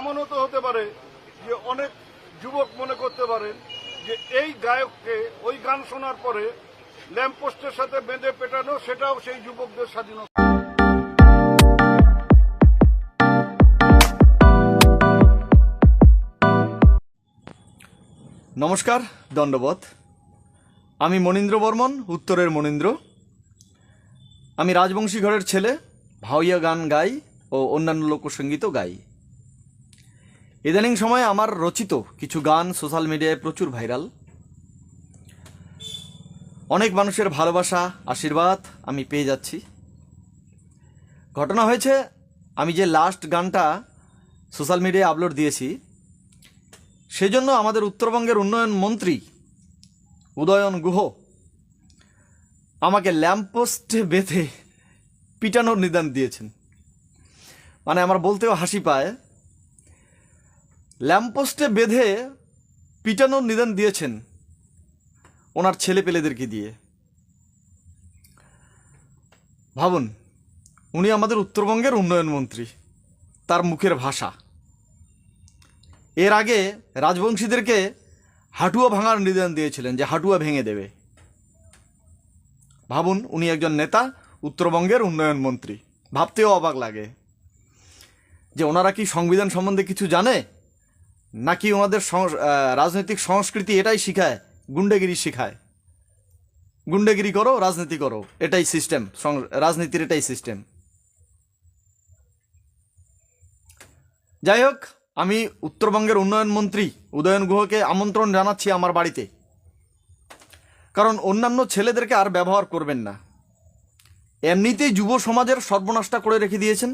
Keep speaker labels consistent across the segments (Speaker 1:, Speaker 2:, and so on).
Speaker 1: এমনও তো হতে পারে যে অনেক যুবক মনে করতে পারেন যে এই গায়ককে ওই গান শোনার পরে ল্যাম্পপোস্টের সাথে বেঁধে পেটানো, সেটাও সেই যুবকদের স্বাধীনতা।
Speaker 2: নমস্কার দণ্ডবত আমি মনীন্দ্র বর্মন, উত্তরের মনীন্দ্র। আমি রাজবংশী ঘরের ছেলে ভাওয়াইয়া গান গাই ও অন্যান্য লোকসঙ্গীতও গাই। ইদানিং সময়ে আমার রচিত কিছু গান সোশ্যাল মিডিয়ায় প্রচুর ভাইরাল। অনেক মানুষের ভালোবাসা, আশীর্বাদ আমি পেয়ে যাচ্ছি। ঘটনা হয়েছে, আমি যে লাস্ট গানটা সোশ্যাল মিডিয়ায় আপলোড দিয়েছি, সেজন্য আমাদের উত্তরবঙ্গের উন্নয়ন মন্ত্রী উদয়ন গুহ আমাকে ল্যাম্পপোস্টে বেঁধে পিটানোর নিদান দিয়েছেন। মানে আমার বলতেও হাসি পায় ল্যাম্পপোস্টে বেঁধে পিটানোর নিদান দিয়েছেন ওনার ছেলে পেলেদেরকে দিয়ে। ভাবুন, উনি আমাদের উত্তরবঙ্গের উন্নয়ন মন্ত্রী তার মুখের ভাষা। এর আগে রাজবংশীদেরকে হাঁটুয়া ভাঙার নিদান দিয়েছিলেন যে হাঁটুয়া ভেঙে দেবে। ভাবুন, উনি একজন নেতা, উত্তরবঙ্গের উন্নয়ন মন্ত্রী ভাবতেও অবাক লাগে যে ওনারা কি সংবিধান সম্বন্ধে কিছু জানে? নাকি ওনাদের রাজনৈতিক সংস্কৃতি এটাই শিখায়, গুন্ডাগিরি শিখায়। গুন্ডাগিরি করো, রাজনীতি করো, এটাই সিস্টেম রাজনীতির এটাই সিস্টেম যাই হোক, আমি উত্তরবঙ্গের উন্নয়ন মন্ত্রী উদয়ন গুহকে আমন্ত্রণ জানাচ্ছি আমার বাড়িতে। কারণ অন্যান্য ছেলেদেরকে আর ব্যবহার করবেন না। এমনিতেই যুব সমাজের সর্বনাশটা করে রেখে দিয়েছেন।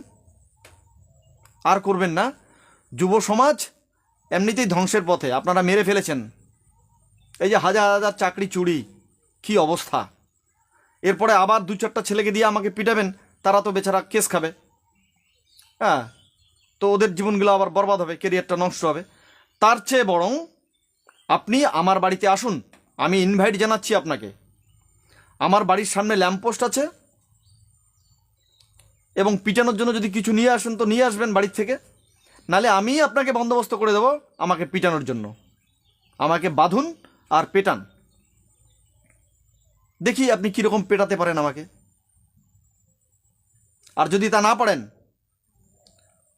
Speaker 2: আর করবেন না। যুব সমাজ এমনিতেই ধ্বংসের পথে, আপনারা মেরে ফেলেছেন। এই যে হাজার হাজার চাকরি চুরি, কি অবস্থা? এরপরে আবার দু চারটা ছেলেকে দিয়ে আমাকে পিটাবেন, তারা তো বেচারা কেস খাবে। হ্যাঁ তো ওদের জীবনগুলো আবার বরবাদ হবে কেরিয়ারটা নষ্ট হবে। তার চেয়ে বরং আপনি আমার বাড়িতে আসুন, আমি ইনভাইট জানাচ্ছি আপনাকে। আমার বাড়ির সামনে ল্যাম্পপোস্ট আছে, এবং পিটানোর জন্য যদি কিছু নিয়ে আসেন তো নিয়ে আসবেন বাড়ির থেকে। নালে আমি আপনাকে বন্দোবস্ত করে দেবো আমাকে পিটানোর জন্য। আমাকে বাঁধুন আর পেটান। দেখি আপনি কীরকম পেটাতে পারেন আমাকে। আর যদি তা না পারেন,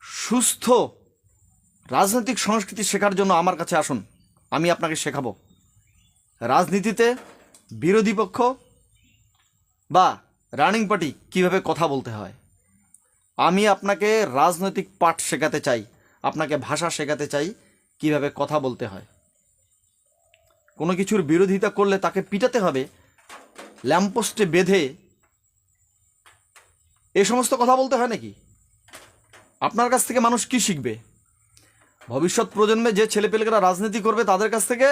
Speaker 2: সুস্থ রাজনৈতিক সংস্কৃতি শেখার জন্য আমার কাছে আসুন, আমি আপনাকে শেখাবো। রাজনীতিতে বিরোধী পক্ষ বা রানিং পার্টি কীভাবে কথা বলতে হয়, আমি আপনাকে রাজনৈতিক পাঠ শেখাতে চাই। আপনাকে ভাষা শেখাতে চাই, কীভাবে কথা বলতে হয়। কোনো কিছুর বিরোধিতা করলে তাকে পিটাতে হবে ল্যাম্পোস্টে বেঁধে এ সমস্ত কথা বলতে হয় নাকি? আপনার কাছ থেকে মানুষ কি শিখবে? ভবিষ্যৎ প্রজন্মে যে ছেলেপেলেরা রাজনীতি করবে, তাদের কাছ থেকে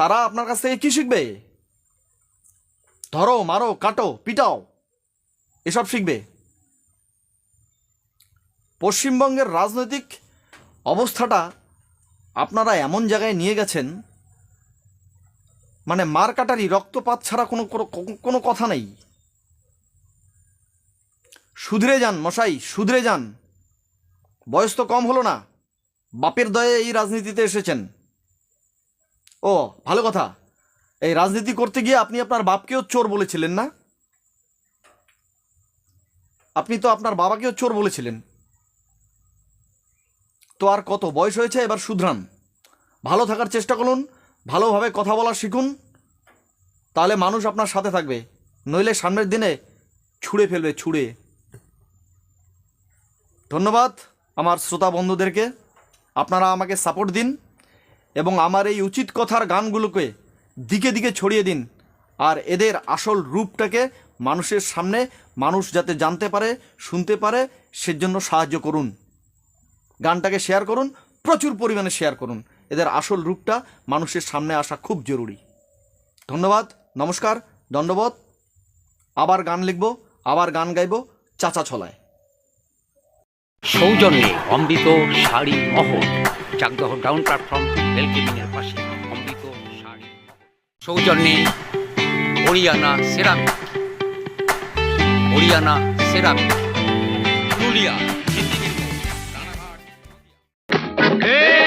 Speaker 2: তারা আপনার কাছ থেকে কি শিখবে? ধরো, মারো, কাটো, পিটাও, এসব শিখবে। পশ্চিমবঙ্গের রাজনৈতিক অবস্থাটা আপনারা এমন জায়গায় নিয়ে গেছেন মানে মার কাটারি, রক্তপাত ছাড়া কোনো কোনো- কথা নেই। সুধরে যান মশাই, সুধরে যান। বয়স তো কম হলো না। বাপের দয়ে এই রাজনীতিতে এসেছেন। ও, ভালো কথা। এই রাজনীতি করতে গিয়ে আপনি আপনার বাপকেও চোর বলেছিলেন না? আপনি তো আপনার বাবাকেও চোর বলেছিলেন। তো আর কত বয়স হয়েছে? এবার শুধরান। ভালো থাকার চেষ্টা করুন, ভালোভাবে কথা বলা শিখুন, তাহলে মানুষ আপনার সাথে থাকবে। নইলে সামনের দিনে ছুঁড়ে ফেলবে, ছুঁড়ে। ধন্যবাদ আমার শ্রোতা বন্ধুদেরকে। আপনারা আমাকে সাপোর্ট দিন এবং আমার এই উচিত কথার গানগুলোকে দিকে দিকে ছড়িয়ে দিন আর এদের আসল রূপটাকে মানুষের সামনে মানুষ যাতে জানতে পারে, শুনতে পারে, সেজন্য সাহায্য করুন। গানটাকে শেয়ার করুন, প্রচুর পরিমাণে শেয়ার করুন। এদের আসল রূপটা মানুষের সামনে আসা খুব জরুরি। ধন্যবাদ, নমস্কার দণ্ডবত আবার গান লিখব, আবার গান গাইব, চাচা ছলায়।
Speaker 3: সৌজন্যে অমৃত শাড়ি মহল চাকদহ ডাউন প্ল্যাটফর্ম রেলগেটিংয়ের পাশে অমৃত শাড়ি সৌজন্যে Haryana ceramic Haryana ceramic Purulia Hey!